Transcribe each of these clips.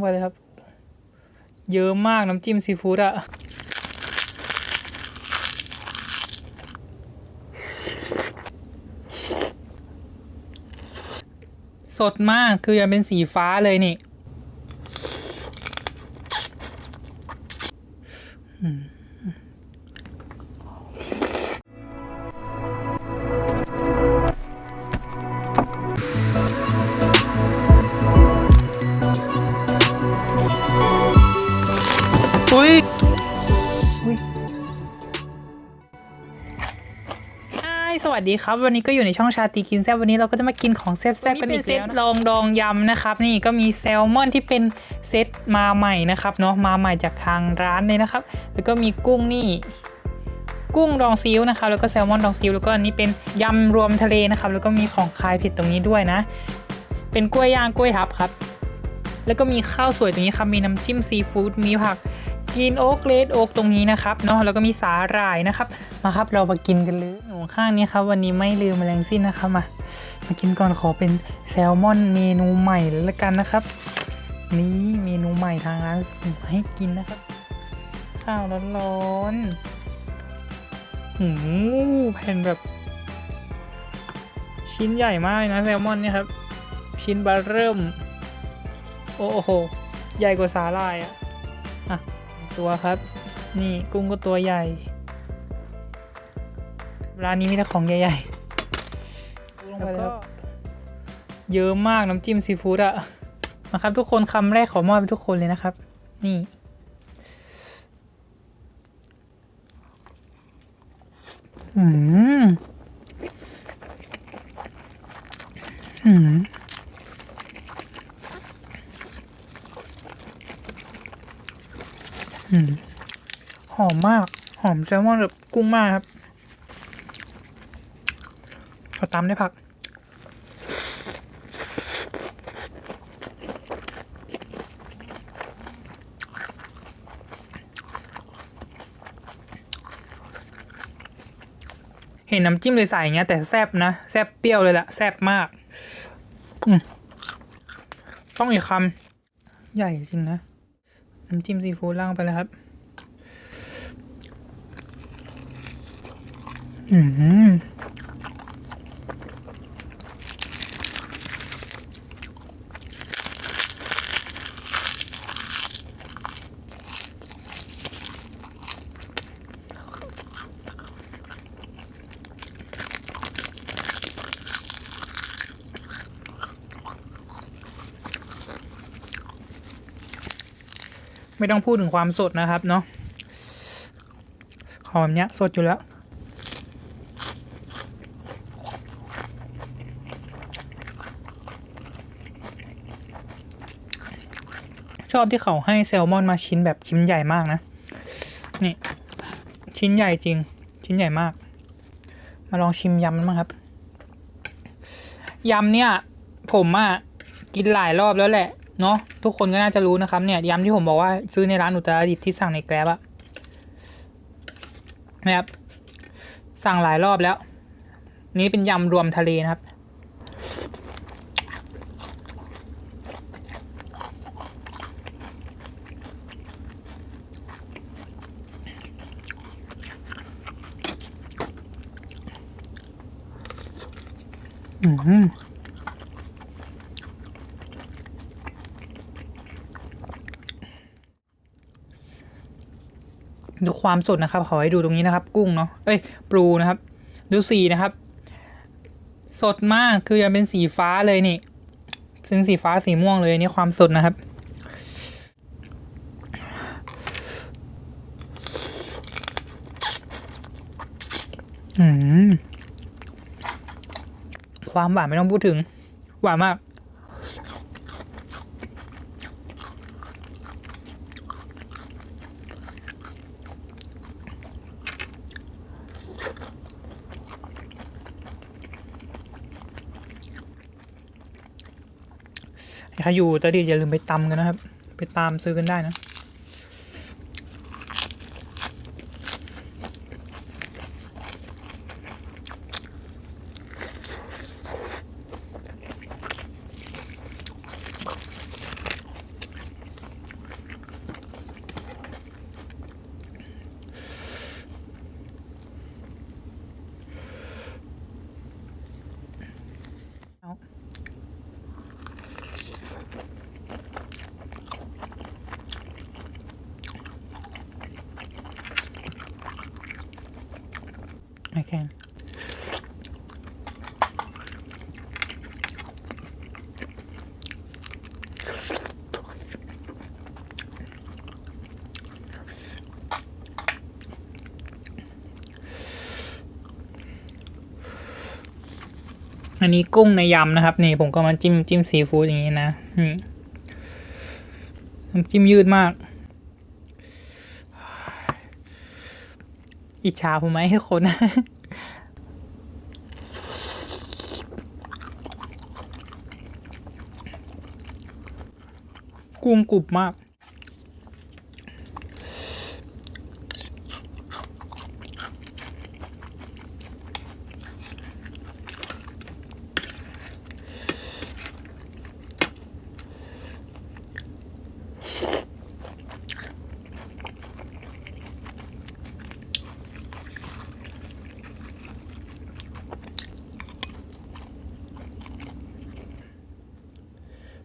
งไปเลยครับ เยอะมากน้ำจิ้มซีฟู้ดอะสดมากคือยังเป็นสีฟ้าเลยนี่ สวัสดีครับ วันนี้ก็อยู่ในช่องชาตีกินแซ่บวันนี้เราก็จะมากินของแซ่บๆกันอีกแล้วเซตลองดองยำนะครับ นี่ก็มีแซลมอนที่เป็นเซตมาใหม่นะครับเนาะมาใหม่จากทางร้านเลยนะครับ แล้วก็มีกุ้งนี่ กุ้งดองซีอิ๊วนะครับแล้วก็แซลมอนดองซีอิ๊วแล้วก็อันนี้เป็นยำรวมทะเลนะครับ แล้วก็มีของคายเผ็ดตรงนี้ด้วยนะ เป็นกล้วยย่างกล้วยทับครับ แล้วก็มีข้าวสวยตรงนี้ครับมีน้ำจิ้มซีฟู้ดมีผัก กินโอ๊กเลดโอ๊กตรงนี้นะครับเนาะแล้วก็มีสาหร่ายนะครับ มาครับเรามากินกันเลยหนูข้างนี้ครับวันนี้ไม่ลืมแมลงสิ้นนะครับมามากินก่อนขอเป็นแซลมอนเมนูใหม่เลยละกันนะครับ นี่เมนูใหม่ทางร้านให้กินนะครับ ข้าวร้อนๆหูแผ่นแบบ ชิ้นใหญ่มากนะแซลมอนเนี่ยครับ ชิ้นบาเริ่ม โอ้โห ใหญ่กว่าสาลายอะอะ ตัวครับ นี่กุ้งก็ตัวใหญ่ ร้านนี้มีแต่ของใหญ่ๆแล้วก็เยอะมากน้ำจิ้มซีฟู้ดอะมาครับทุกคนคำแรกขอมอบให้ทุกคนเลยนะครับ นี่อืมอืม อืมหอ มาก หอมแซลมอนแบบกุ้งมากครับขอตามด้วยผัก เห็นน้ำจิ้มเลยใส่อย่างเงี้ยแต่แซบนะ แซบเปรี้ยวเลยละแซบมาก ต้องอีกคำ ใหญ่จริงนะ น้ำจิ้มซีฟู้ดล่างไปเลยครับ อืมไม่ต้องพูดถึงความสดนะครับเนาะหอมเนี้ยสดอยู่แล้ว อบที่เขาให้แซลมอนมาชิ้นแบบชิ้นใหญ่มากนะ นี่ ชิ้นใหญ่จริง ชิ้นใหญ่มาก มาลองชิมยำมันบ้างครับ ยำเนี่ย ผมอะกินหลายรอบแล้วแหละ เนาะทุกคนก็น่าจะรู้นะครับเนี่ยยำที่ผมบอกว่าซื้อในร้านอุตรดิตที่สั่งในแกร็บอะนะครับ สั่งหลายรอบแล้ว นี่เป็นยำรวมทะเลนะครับ ดูความสดนะครับ ขอให้ดูตรงนี้นะครับ กุ้งเนาะ เอ้ย ปลูนะครับ ดูสีนะครับ สดมาก คือยังเป็นสีฟ้าเลยนี่ ซึ่งสีฟ้าสีม่วงเลยนี่ความสดนะครับอืม ความหวานไม่ต้องพูดถึง หวานมาก ใครอยู่ตอนดีอย่าลืมไปตำกันนะครับ ไปตามซื้อกันได้นะ แข็งอันนี้กุ้งในยำนะครับ นี่ผมก็มาจิ้มจิ้มซีฟู้ดอย่างนี้นะนี่น้ำจิ้มยืดมาก อิจฉาผมไหมทุกคน กุ้งกรุบมาก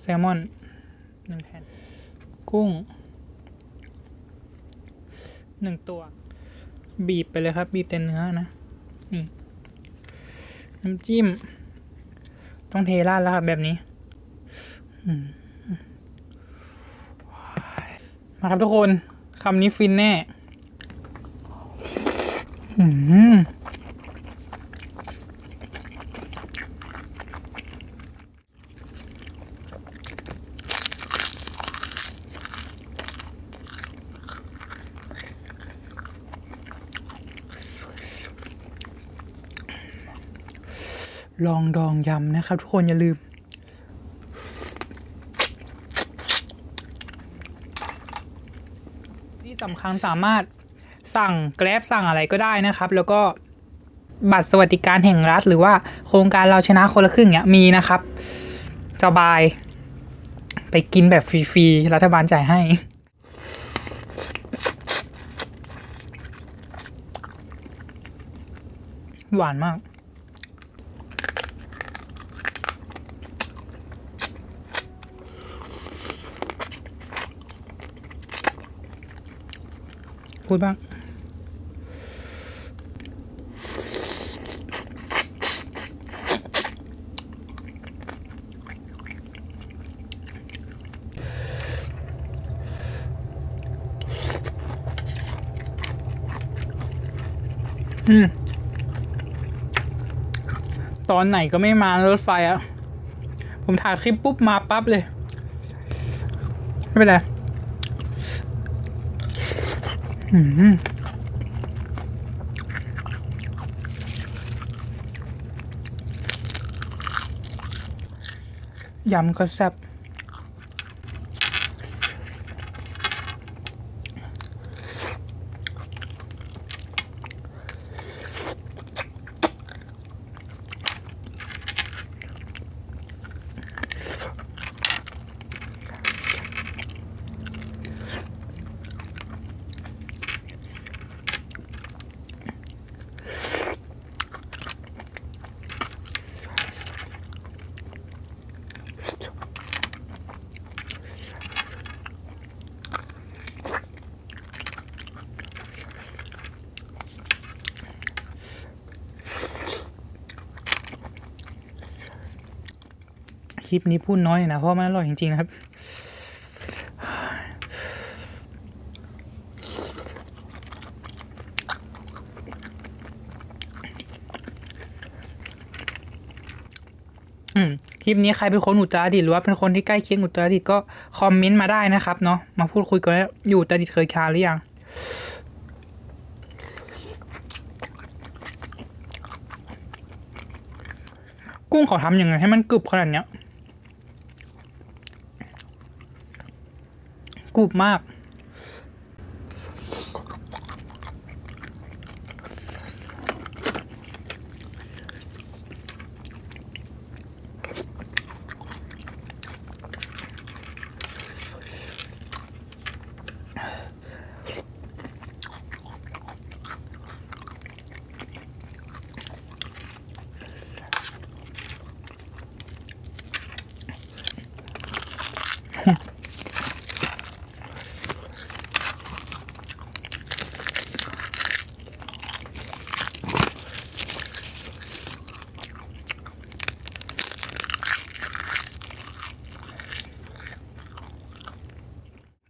แซลมอนหนึ่งแผ่น กุ้งหนึ่งตัว บีบไปเลยครับ บีบแต่เนื้อนะนี่น้ำจิ้ม ต้องเทราดแล้วครับแบบนี้มมาครับทุกคนคำนี้ฟินแน่ ลองดองยำนะครับ ทุกคนอย่าลืม ที่สำคัญสามารถสั่งแกร็บสั่งอะไรก็ได้นะครับ แล้วก็บัตรสวัสดิการแห่งรัฐ หรือว่าโครงการเราชนะคนละครึ่งเนี้ยมีนะครับสบาย ไปกินแบบฟรีๆ รัฐบาลจ่ายให้หวานมาก พูดบ้าง อืม ตอนไหนก็ไม่มารถไฟอะผมถ่ายคลิปปุ๊บมาปั๊บเลย ไม่เป็นไร อืมยำก็แซ่บ คลิปนี้พูดน้อยนะเพราะมันอร่อยจริงๆนะครับคลิปนี้ใครเป็นคนอุตรดิตหรือว่าเป็นคนที่ใกล้เคียงอุตรดิตก็คอมเมนต์มาได้นะครับเนาะมาพูดคุยกันว่าอยู่อุตรดิตถ์เคยทานหรือยังกุ้งเขาทำยังไงให้มันกรึบขนาดเนี้ย กรุบมาก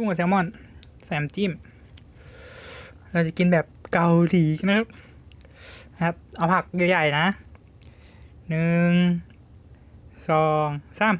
กุ้งกับแซลมอนแซมจิ้ม เราจะกินแบบเกาหลีนะครับครับ เอาผักใหญ่ๆนะหนึ่งสองสาม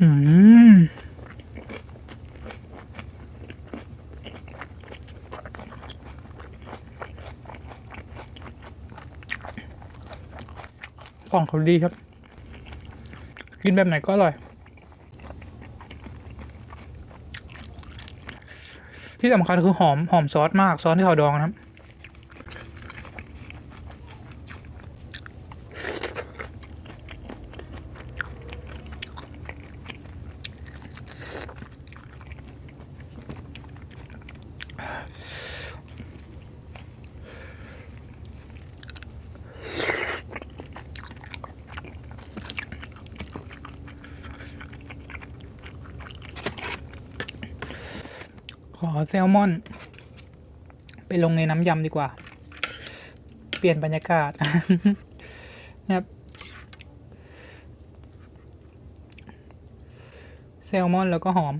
อืมกล่องเขาดีครับ กินแบบไหนก็อร่อย ที่สำคัญคือหอมหอมซอสมาก ซอสที่เขาดองนะครับ อแซลมอน ไปลงในน้ำยำดีกว่า เปลี่ยนบรรยากาศนะครับแซลมอนแล้วก็หอม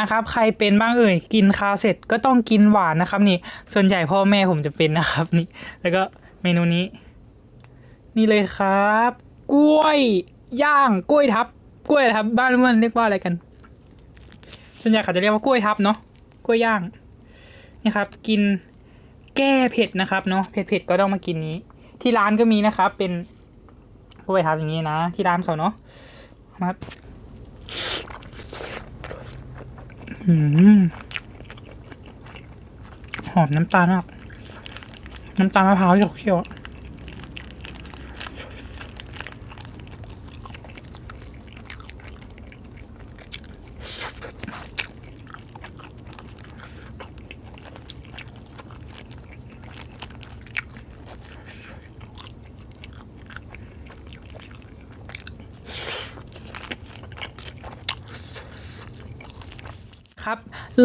มาครับใครเป็นบ้างเอ่ยกินข้าวเสร็จก็ต้องกินหวานนะครับนี่ส่วนใหญ่พ่อแม่ผมจะเป็นนะครับนี่แล้วก็เมนูนี้ นี่เลยครับ กล้วยย่างกล้วยทับ กล้วยทับบ้านมันเรียกว่าอะไรกัน ส่วนใหญ่เขาจะเรียกว่ากล้วยทับเนาะกล้วยย่างนี่ครับ กินแก้เผ็ดนะครับเนาะเผ็ดๆก็ต้องมากินนี้ ที่ร้านก็มีนะครับ เป็นกล้วยทับอย่างนี้นะ ที่ร้านเขาเนาะครับ หอมน้ำตาลมาก น้ำตาลมะพร้าวเขียวๆอะครับ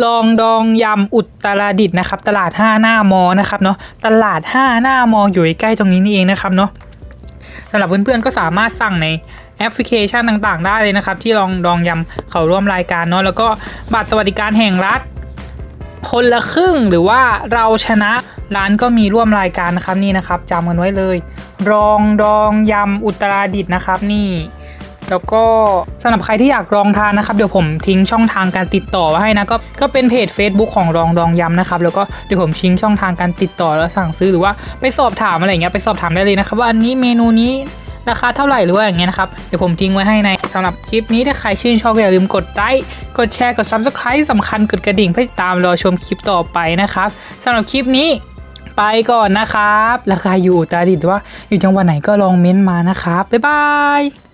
ลองดองยำอุตรดิตถ์นะครับ ตลาด 5 หน้ามอนะครับเนาะตลาด 5 หน้ามออยู่ใกล้ตรงนี้นี่เองนะครับเนาะสำหรับเพื่อนๆก็สามารถสั่งในแอปพลิเคชันต่างๆ ได้เลยนะครับ ที่ลองดองยำเขาร่วมรายการเนาะแล้วก็บัตรสวัสดิการแห่งรัฐ คนละครึ่งหรือว่าเราชนะร้านก็มีร่วมรายการนะครับนี่นะครับจำกันไว้เลย รองดองยำอุตราดิตถ์นะครับนี่ แล้วก็สำหรับใครที่อยากลองทานนะครับเดี๋ยวผมทิ้งช่องทางการติดต่อไว้ให้นะก็ก็เป็นเพจ Facebook ของรองดองยำนะครับแล้วก็เดี๋ยวผมทิ้งช่องทางการติดต่อแล้วสั่งซื้อหรือว่าไปสอบถามอะไรอย่างเงี้ยไปสอบถามได้เลยนะครับว่าอันนี้เมนูนี้ราคาเท่าไหร่หรือว่าอย่างเงี้ยนะครับ เดี๋ยวผมทิ้งไว้ให้ในสำหรับคลิปนี้ถ้าใครชื่นชอบอย่าลืมกดไลค์กดแชร์กด Subscribe สำคัญกดกระดิ่งเพื่อติดตามรอชมคลิปต่อไปนะครับสำหรับคลิปนี้ไปก่อนนะครับ ราคาอยู่อุตรดิตถ์ว่าอยู่จังหวัดไหนก็ลองเม้นต์มานะครับ บ๊ายบาย